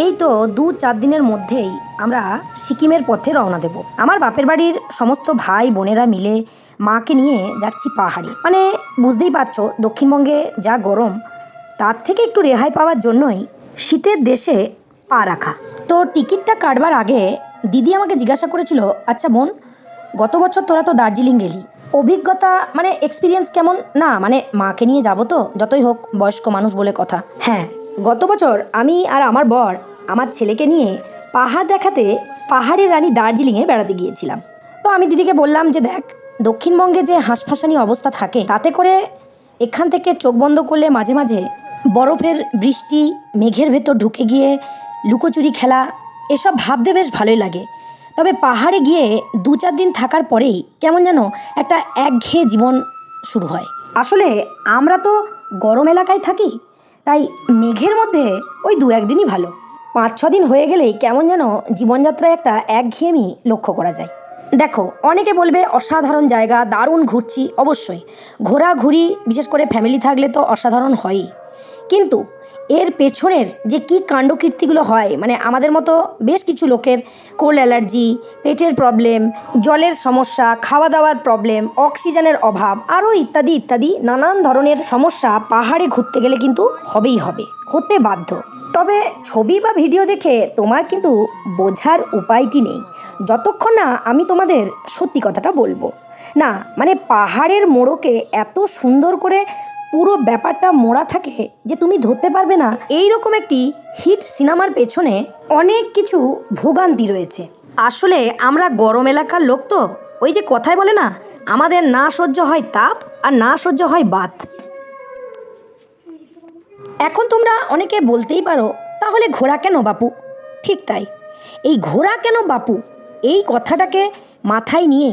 এই তো দু চার দিনের মধ্যেই আমরা সিকিমের পথে রওনা দেব। আমার বাপের বাড়ির সমস্ত ভাই বোনেরা মিলে মাকে নিয়ে যাচ্ছি পাহাড়ে। মানে বুঝতেই পারছ, দক্ষিণবঙ্গে যা গরম, তার থেকে একটু রেহাই পাওয়ার জন্যই শীতের দেশে পা রাখা। তো টিকিটটা কাটবার আগে দিদি আমাকে জিজ্ঞাসা করেছিল আচ্ছা বোন, গত বছর তোরা তো দার্জিলিং গেলি। অভিজ্ঞতা মানে এক্সপিরিয়েন্স কেমন? না মানে মাকে নিয়ে যাব তো, যতই হোক, বয়স্ক মানুষ বলে কথা। হ্যাঁ গত বছর আমি আর আমার বর, আমার ছেলেকে নিয়ে পাহাড় দেখাতে পাহাড়ের রানী দার্জিলিংয়ে বেড়াতে গিয়েছিলাম। তো আমি দিদিকে বললাম যে, দেখ, দক্ষিণবঙ্গে যে হাঁসফাঁসানি অবস্থা থাকে, তাতে করে এখান থেকে চোখ বন্ধ করলে মাঝে মাঝে বরফের বৃষ্টি, মেঘের ভেতর ঢুকে গিয়ে লুকোচুরি খেলা, এসব ভাবতে বেশ ভালোই লাগে। তবে পাহাড়ে গিয়ে দু চার দিন থাকার পরেই কেমন যেন একটা একঘেয়ে জীবন শুরু হয়। আসলে আমরা তো গরম এলাকায় থাকি তাই মেঘের মধ্যে ওই দু একদিনই ভালো। পাঁচ, ছ দিন হয়ে গেলেই কেমন যেন জীবনযাত্রায় একটা একঘেয়েমি লক্ষ্য করা যায়। দেখো, অনেকে বলবে অসাধারণ জায়গা, দারুণ ঘুরছি, অবশ্যই। ঘোরাঘুরি, বিশেষ করে ফ্যামিলি থাকলে তো অসাধারণ হয়ই। কিন্তু এর পেছনের যে কী কাণ্ডকীর্তিগুলো হয় মানে আমাদের মতো বেশ কিছু লোকের কোল্ড অ্যালার্জি, পেটের প্রবলেম, জলের সমস্যা খাওয়া দাওয়ার প্রবলেম, অক্সিজেনের অভাব, আরও ইত্যাদি ইত্যাদি নানান ধরনের সমস্যা পাহাড়ে ঘুরতে গেলে কিন্তু হবেই হবে, হতে বাধ্য। তবে ছবি বা ভিডিও দেখে তোমার কিন্তু বোঝার উপায়টি নেই। যতক্ষণ না আমি তোমাদের সত্যি কথাটা বলব। না মানে পাহাড়ের মোড়কে এত সুন্দর করে পুরো ব্যাপারটা মোড়া থাকে যে তুমি ধরতে পারবে না। এই রকম একটি হিট সিনেমার পেছনে অনেক কিছু ভোগান্তি রয়েছে। আসলে আমরা গরম এলাকার লোক তো, ওই যে কথায় বলে না, আমাদের না সহ্য হয় তাপ আর না সহ্য হয় বাত। এখন তোমরা অনেকে বলতেই পারো, তাহলে ঘোড়া কেন বাপু? ঠিক তাই। এই ঘোড়া কেন বাপু? এই কথাটাকে মাথায় নিয়ে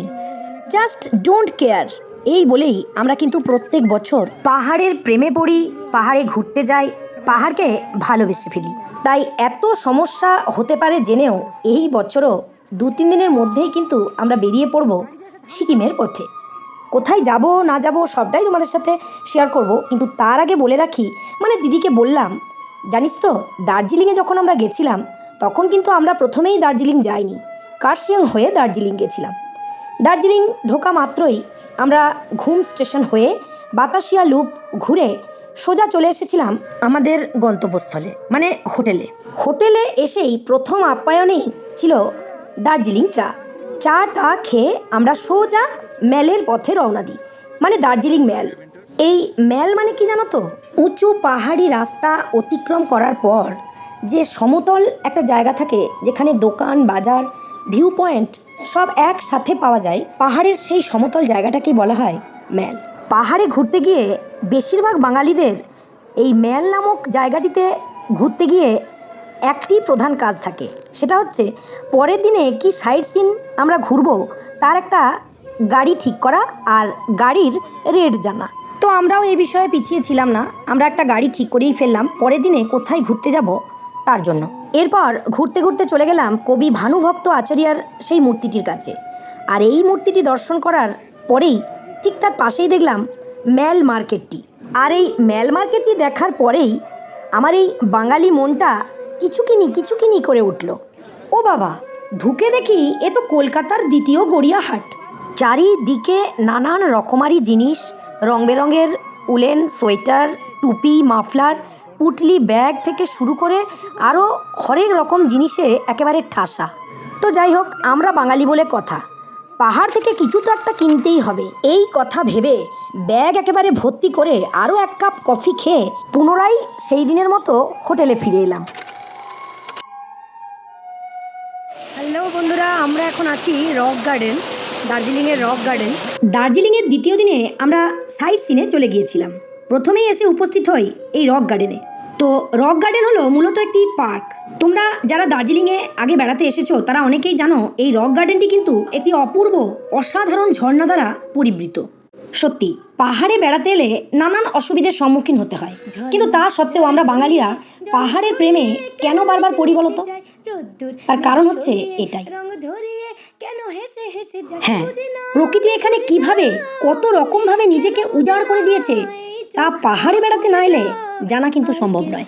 জাস্ট ডোন্ট কেয়ার এই বলেই আমরা কিন্তু প্রত্যেক বছর পাহাড়ের প্রেমে পড়ি, পাহাড়ে ঘুরতে যাই, পাহাড়কে ভালোবেসে ফেলি। তাই এত সমস্যা হতে পারে জেনেও এই বছরও দু তিন দিনের মধ্যেই কিন্তু আমরা বেরিয়ে পড়ব সিকিমের পথে। কোথায় যাব, না যাব সবটাই তোমাদের সাথে শেয়ার করব, কিন্তু তার আগে বলে রাখি মানে দিদিকে বললাম, জানিস তো, দার্জিলিংয়ে যখন আমরা গেছিলাম, তখন কিন্তু আমরা প্রথমেই দার্জিলিং যাইনি। কার্শিয়াং হয়ে দার্জিলিং গেছিলাম। দার্জিলিং ঢোকা মাত্রই আমরা ঘুম স্টেশন হয়ে বাতাসিয়া লুপ ঘুরে সোজা চলে এসেছিলাম আমাদের গন্তব্যস্থলে মানে হোটেলে। হোটেলে এসেই প্রথম আপ্যায়নেই ছিল দার্জিলিং চা। চাটা খেয়ে আমরা সোজা ম্যালের পথে রওনা দিই মানে দার্জিলিং ম্যাল। এই ম্যাল মানে কি জানো তো? উঁচু পাহাড়ি রাস্তা অতিক্রম করার পর যে সমতল একটা জায়গা থাকে, যেখানে দোকান, বাজার ভিউ পয়েন্ট সব একসাথে পাওয়া যায়। পাহাড়ের সেই সমতল জায়গাটাকেই বলা হয় ম্যাল। পাহাড়ে ঘুরতে গিয়ে বেশিরভাগ বাঙালিদের এই ম্যাল নামক জায়গাটিতে ঘুরতে গিয়ে একটি প্রধান কাজ থাকে। সেটা হচ্ছে, পরের দিনে কি সাইট সিন আমরা ঘুরবো, তার একটা গাড়ি ঠিক করা আর গাড়ির রেট জানা। তো আমরাও এই বিষয়ে পিছিয়ে ছিলাম না। আমরা একটা গাড়ি ঠিক করেই ফেললাম। পরের দিনে কোথায় ঘুরতে যাব, তার জন্য। এরপর ঘুরতে ঘুরতে চলে গেলাম কবি ভানুভক্ত আচার্যার সেই মূর্তিটির কাছে। আর এই মূর্তিটি দর্শন করার পরেই ঠিক তার পাশেই দেখলাম ম্যাল মার্কেটটি। আর এই ম্যাল মার্কেটটি দেখার পরেই আমার এই বাঙালি মনটা কিছু কিনি কিছু কিনি করে উঠল। ও বাবা, ঢুকে দেখি এ তো কলকাতার দ্বিতীয় গড়িয়াহাট। চারিদিকে নানান রকমারি জিনিস, রং বেরঙের উলেন, সোয়েটার, টুপি, মাফলার পুটলি ব্যাগ থেকে শুরু করে আরও হরেক রকম জিনিসে একেবারে ঠাসা। তো যাই হোক আমরা বাঙালি বলে কথা। পাহাড় থেকে কিছু তো একটা কিনতেই হবে। এই কথা ভেবে ব্যাগ একেবারে ভর্তি করে আরও এক কাপ কফি খেয়ে পুনরায় সেই দিনের মতো হোটেলে ফিরে এলাম। হ্যালো বন্ধুরা আমরা এখন আছি রক গার্ডেন দার্জিলিংয়ের রক গার্ডেন। দার্জিলিংয়ের দ্বিতীয় দিনে আমরা সাইট সিনে চলে গিয়েছিলাম। প্রথমেই এসে উপস্থিত হই এই রক গার্ডেনে তো রক গার্ডেন হলো মূলত একটি পার্ক তোমরা যারা দার্জিলিংয়ে আগে বেড়াতে এসেছ, তারা অনেকেই জানো এই রক গার্ডেনটি কিন্তু একটি অপূর্ব, অসাধারণ ঝর্ণা দ্বারা পরিবৃত। সত্যি, পাহাড়ে বেড়াতে এলে নানান অসুবিধার সম্মুখীন হতে হয়। কিন্তু তা সত্ত্বেও আমরা বাঙালিরা পাহাড়ের প্রেমে কেন বারবার পড়ি বলতো তার কারণ হচ্ছে এটাই। হ্যাঁ প্রকৃতি এখানে কীভাবে কত রকমভাবে নিজেকে উজাড় করে দিয়েছে তা পাহাড়ে বেড়াতে না এলে জানা কিন্তু সম্ভব নয়।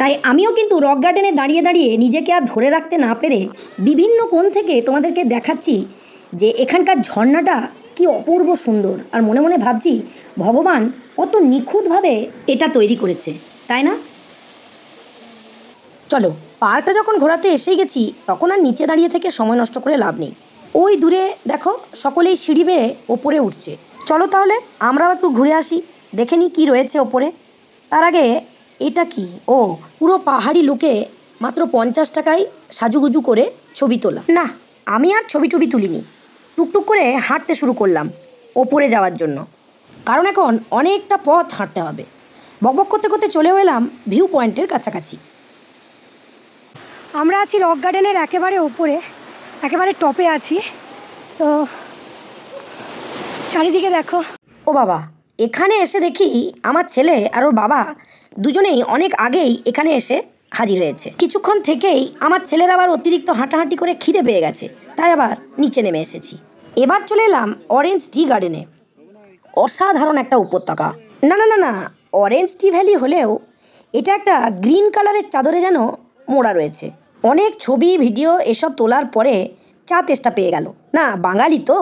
তাই আমিও কিন্তু রক গার্ডেনে দাঁড়িয়ে দাঁড়িয়ে নিজেকে আর ধরে রাখতে না পেরে বিভিন্ন কোণ থেকে তোমাদেরকে দেখাচ্ছি যে এখানকার ঝর্ণাটা কি অপূর্ব সুন্দর। আর মনে মনে ভাবছি ভগবান কত নিখুঁতভাবে এটা তৈরি করেছে তাই না? চলো পার্কটা যখন ঘোরাতে এসেই গেছি তখন আর নিচে দাঁড়িয়ে থেকে সময় নষ্ট করে লাভ নেই। ওই দূরে দেখো সকলেই সিঁড়ি বেয়ে ওপরে উঠছে। চলো তাহলে, আমরাও একটু ঘুরে আসি, দেখে নিই কী রয়েছে ওপরে। তার আগে, এটা কি? ও, পুরো পাহাড়ি লুকে মাত্র পঞ্চাশ টাকায় সাজুগুজু করে ছবি তোলা। না, আমি আর ছবি টবি তুলিনি। টুকটুক করে হাঁটতে শুরু করলাম ওপরে যাওয়ার জন্য। কারণ এখন অনেকটা পথ হাঁটতে হবে। বকবক করতে করতে চলেও এলাম ভিউ পয়েন্টের কাছাকাছি। আমরা আছি রক গার্ডেনের একেবারে ওপরে, একেবারে টপে আছি। তো চারিদিকে দেখো। ও বাবা, এখানে এসে দেখি আমার ছেলে আর ওর বাবা দুজনেই অনেক আগেই এখানে এসে হাজির হয়েছে। কিছুক্ষণ থেকেই আমার ছেলের আবার অতিরিক্ত হাঁটাহাঁটি করে খিদে পেয়ে গেছে, তাই আবার নিচে নেমে এসেছি। এবার চলে এলাম অরেঞ্জ টি গার্ডেনে অসাধারণ একটা উপত্যকা। না না না না অরেঞ্জ টি ভ্যালি হলেও এটা একটা গ্রিন কালারের চাদরে যেন মোড়া রয়েছে। অনেক ছবি, ভিডিও এসব তোলার পরে চা তেষ্টা পেয়ে গেল। না, বাঙালি তো।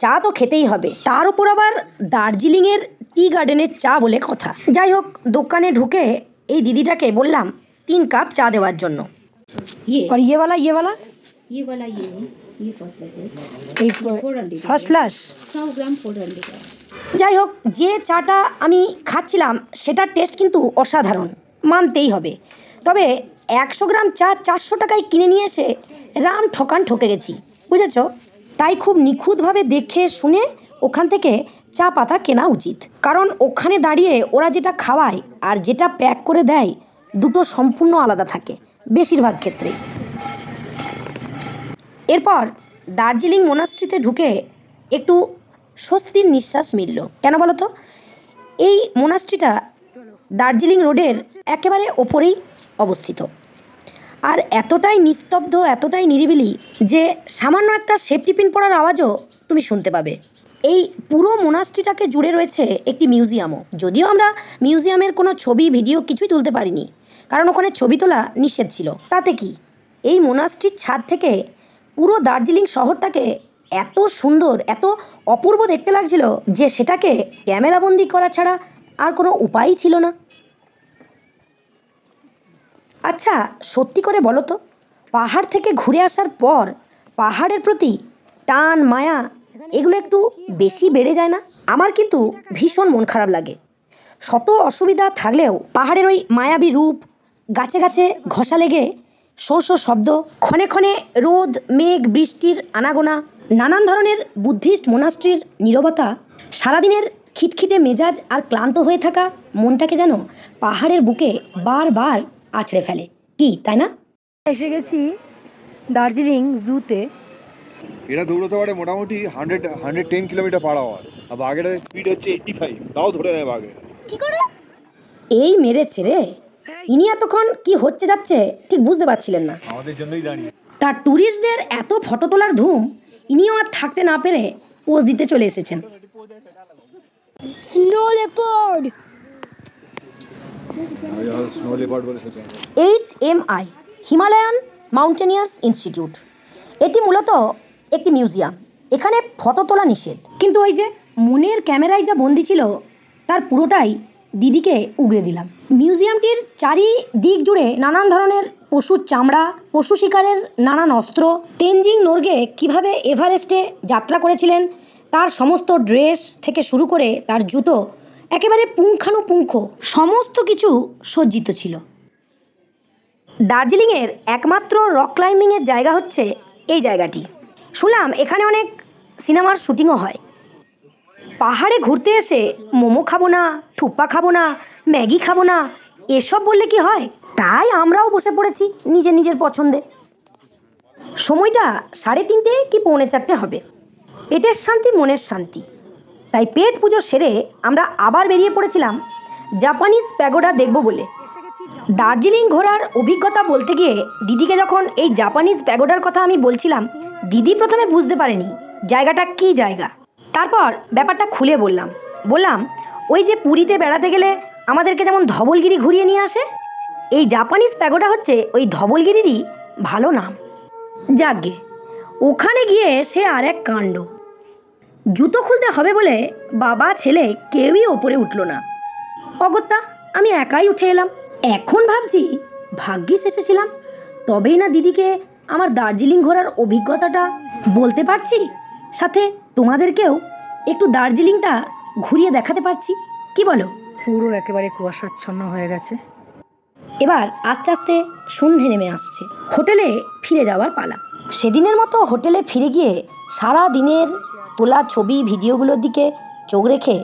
চা তো খেতেই হবে তার উপর আবার দার্জিলিংয়ের টি গার্ডেনের চা বলে কথা যাই হোক দোকানে ঢুকে এই দিদিটাকে বললাম তিন কাপ চা দেওয়ার জন্য ये আর ইয়েওয়ালা ইয়েওয়ালা ये वाला ये है ये फर्स्ट क्लास है এই फोर हंड्रेड ফার্স্ট ফ্লাশ सौ ग्राम फोर हंड्रेड का যাই হোক যে চাটা আমি খাচ্ছিলাম সেটার টেস্ট কিন্তু অসাধারণ মানতেই হবে তবে একশো গ্রাম চা চারশো টাকায় কিনে নিয়ে এসে রাম ঠকান ঠকে গেছি বুঝেছ তাই খুব নিখুঁতভাবে দেখে শুনে ওখান থেকে চা পাতা কেনা উচিত। কারণ ওখানে দাঁড়িয়ে ওরা যেটা খাওয়ায় আর যেটা প্যাক করে দেয়, দুটো সম্পূর্ণ আলাদা থাকে, বেশিরভাগ ক্ষেত্রেই। এরপর দার্জিলিং মোনাস্ট্রিতে ঢুকে একটু স্বস্তির নিঃশ্বাস মিলল। কেন বলো তো? এই মোনাস্ট্রিটা দার্জিলিং রোডের একেবারে ওপরেই অবস্থিত। আর এতটাই নিস্তব্ধ, এতটাই নিরিবিলি যে সামান্য একটা সেফটি পিন পড়ার আওয়াজও তুমি শুনতে পাবে। এই পুরো মোনাস্ট্রিটাকে জুড়ে রয়েছে একটি মিউজিয়ামও যদিও আমরা মিউজিয়ামের কোনো ছবি ভিডিও কিছুই তুলতে পারিনি, কারণ ওখানে ছবি তোলা নিষেধ ছিল। তাতে কি? এই মোনাস্ট্রির ছাদ থেকে পুরো দার্জিলিং শহরটাকে এত সুন্দর, এত অপূর্ব দেখতে লাগছিল যে সেটাকে ক্যামেরাবন্দি করা ছাড়া আর কোনো উপায়ই ছিল না। আচ্ছা সত্যি করে বলো তো, পাহাড় থেকে ঘুরে আসার পর পাহাড়ের প্রতি টান, মায়া, এগুলো একটু বেশি বেড়ে যায় না? আমার কিন্তু ভীষণ মন খারাপ লাগে। শত অসুবিধা থাকলেও পাহাড়ের ওই মায়াবী রূপ, গাছে গাছে ঘষা লেগে শো শো শব্দ, ক্ষণে ক্ষণে রোদ, মেঘ, বৃষ্টির আনাগোনা, নানান ধরনের বুদ্ধিস্ট মোনাস্ট্রির নীরবতা, সারাদিনের খিটখিটে মেজাজ আর ক্লান্ত হয়ে থাকা মনটাকে যেন পাহাড়ের বুকে বারবার আছড়ে ফেলে। কি তাই না? এসে গেছি দার্জিলিং জুতে। এটা দৌড়তে পারে মোটামুটি hundred hundred ten kilometre per hour. আর বাঘের স্পিড হচ্ছে এইটটি ফাইভ তাও ধরে নেয় বাঘে। এই মেরেছে রে। ইনি এতক্ষণ কি হচ্ছে যাচ্ছে ঠিক বুঝতে পারছিলেন না। আমাদের জন্যই দাঁড়িয়ে। তার ট্যুরিস্টদের এত ফটো তোলার ধুম ইনিও আর থাকতে না পেরে পোজ দিতে চলে এসেছেন। স্নো লেপার্ড স্নো লেপার্ড বলে সেটা H M I, Himalayan mountaineers institute. এটি মূলত একটি মিউজিয়াম। এখানে ফটো তোলা নিষেধ। কিন্তু ওই যে মনের ক্যামেরায় যা বন্দি ছিল, তার পুরোটাই দিদিকে উগড়ে দিলাম। মিউজিয়ামটির চারিদিক জুড়ে নানান ধরনের পশুর চামড়া, পশু শিকারের নানান অস্ত্র, তেনজিং নোরগে কীভাবে এভারেস্টে যাত্রা করেছিলেন, তার সমস্ত ড্রেস থেকে শুরু করে তার জুতো একেবারে পুঙ্খানুপুঙ্খ, সমস্ত কিছু সজ্জিত ছিল। দার্জিলিংয়ের একমাত্র রক ক্লাইম্বিংয়ের জায়গা হচ্ছে এই জায়গাটি। শুনলাম এখানে অনেক সিনেমার শুটিংও হয়। পাহাড়ে ঘুরতে এসে মোমো খাব না, থুপ্পা খাব না, ম্যাগি খাব না, এসব বললে কি হয়? তাই আমরাও বসে পড়েছি নিজের নিজের পছন্দে। সময়টা সাড়ে তিনটে কি পৌনে চারটে হবে। পেটের শান্তি, মনের শান্তি। তাই পেট পুজো সেরে আমরা আবার বেরিয়ে পড়েছিলাম জাপানিজ প্যাগোডা দেখব বলে। দার্জিলিং ঘোরার অভিজ্ঞতা বলতে গিয়ে দিদিকে যখন এই জাপানিজ প্যাগোডার কথা আমি বলছিলাম, দিদি প্রথমে বুঝতে পারেনি জায়গাটা কী জায়গা। তারপর ব্যাপারটা খুলে বললাম। বললাম, ওই যে পুরীতে বেড়াতে গেলে আমাদেরকে যেমন ধবলগিরি ঘুরিয়ে নিয়ে আসে, এই জাপানিজ প্যাগোডা হচ্ছে ওই ধবলগিরিরই ভালো নাম। যাকগে ওখানে গিয়ে সে আর এক কাণ্ড। জুতো খুলতে হবে বলে বাবা ছেলে কেউই ওপরে উঠল না। অগত্যা আমি একাই উঠে এলাম। এখন ভাবছি ভাগ্যিস এসেছিলাম তবেই না দিদিকে আমার দার্জিলিং ঘোরার অভিজ্ঞতাটা বলতে পারছি? সাথে তোমাদেরকেও একটু দার্জিলিংটা ঘুরিয়ে দেখাতে পারছি। কি বলো? পুরো একেবারে কুয়াশাচ্ছন্ন হয়ে গেছে। এবার আস্তে আস্তে সন্ধে নেমে আসছে। হোটেলে ফিরে যাওয়ার পালা। সেদিনের মতো হোটেলে ফিরে গিয়ে সারা দিনের তোলা ছবি, ভিডিওগুলোর দিকে চোখ রেখে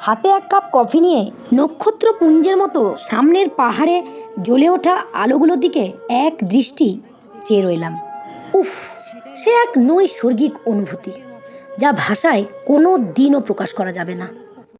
হাতে এক কাপ কফি নিয়ে নক্ষত্রপুঞ্জের মতো সামনের পাহাড়ে জ্বলে ওঠা আলোগুলোর দিকে এক দৃষ্টি চেয়ে রইলাম। উফ, সে এক নৈসর্গিক অনুভূতি, যা ভাষায় কোনো দিনও প্রকাশ করা যাবে না।